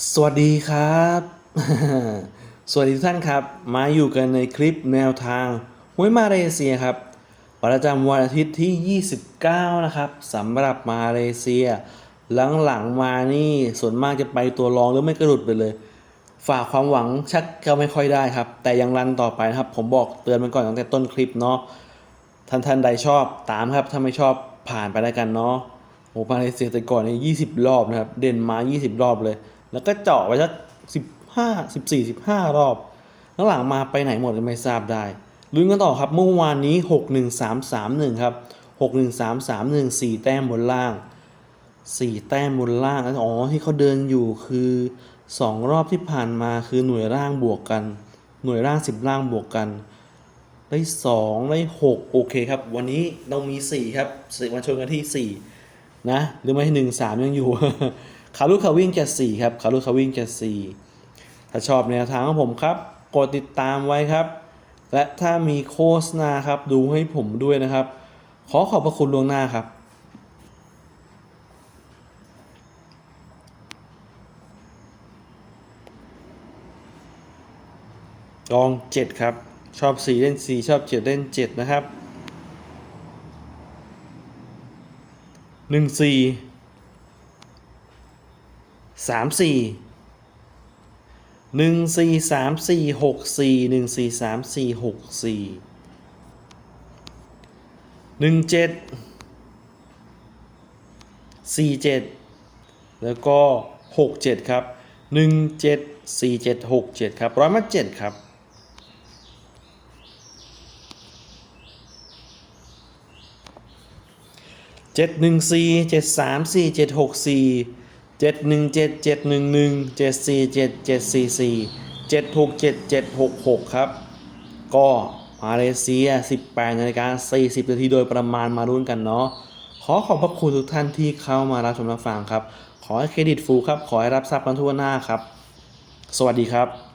สวัสดีครับ สวัสดีทุกท่านครับ มาอยู่กันในคลิปแนวทางหวยมาเลเซียครับ ประจำวันอาทิตย์ที่ 29 นะครับสำหรับมาเลเซีย หลังๆมานี่ส่วนมากจะไปตัวรองหรือไม่กระดุดไปเลย ฝากความหวังชักก็ไม่ค่อยได้ครับ แต่ยังรันต่อไปนะครับ ผมบอกเตือนมันก่อนตั้งแต่ต้นคลิปเนาะท่านท่านใดชอบตามครับ ถ้าไม่ชอบผ่านไปแล้วกันเนาะโอ้มาเลเซียแต่ก่อนนี่ยี่สิบรอบนะครับ เด่นมา 20 รอบเลย แล้วก็เจาะไปสักสิบห้าสิบสี่สิบห้ารอบ แล้วหลังมาไปไหนหมดก็ไม่ทราบได้ลุ้นกันต่อครับเมื่อวานนี้ 61331 ครับ 61331 4 แต้มบนล่าง 4 แต้มบนล่างอ๋อที่เขาเดินอยู่คือ 2 รอบที่ผ่านมาคือหน่วยร่างบวกกัน หน่วยร่าง 10 ล่างบวกกัน ได้ 2 ได้ 6 โอเคครับ วันนี้เรามี 4 ครับสี่วันชนกันที่ 4 นะ หรือไม่หนึ่งสามยังอยู่ ขาลุขาวิ่งจะ4ครับขาลุขาวิ่งจะ4ถ้าชอบแนวทางของผมครับ กดติดตามไว้ครับ และถ้ามีโฆษณาครับดูให้ผมด้วยนะครับ ขอขอบพระคุณล่วงหน้าครับลอง 7 ครับ ชอบ 4 เล่น 4 ชอบ 7 เล่น 7 นะครับ 1 4 3 4 1 4 3 4 6 4 1 4 3 4 6 4 1 7 4 7แล้วก็6 7ครับ1 7 4 7 6 7ครับร้อยมา7ครับเจ็ดหนึ่งสี่เจ็ดสามสี่เจ็ดหกสี่ เจ็ดหนึ่งเจ็ดเจ็ดหนึ่งหนึ่งเจ็ดสี่เจ็ดเจ็ดสี่สี่เจ็ดหกเจ็ดเจ็ดหกหกครับ ก็มาเลเซีย 18นาฬิกา40นาทีโดยประมาณมารุ่นกันเนาะขอขอบพระคุณทุกท่านที่เข้ามารับชมรับฟังครับ ขอให้เครดิตฟูครับ ขอให้รับทราบกันทั่วหน้าครับ สวัสดีครับ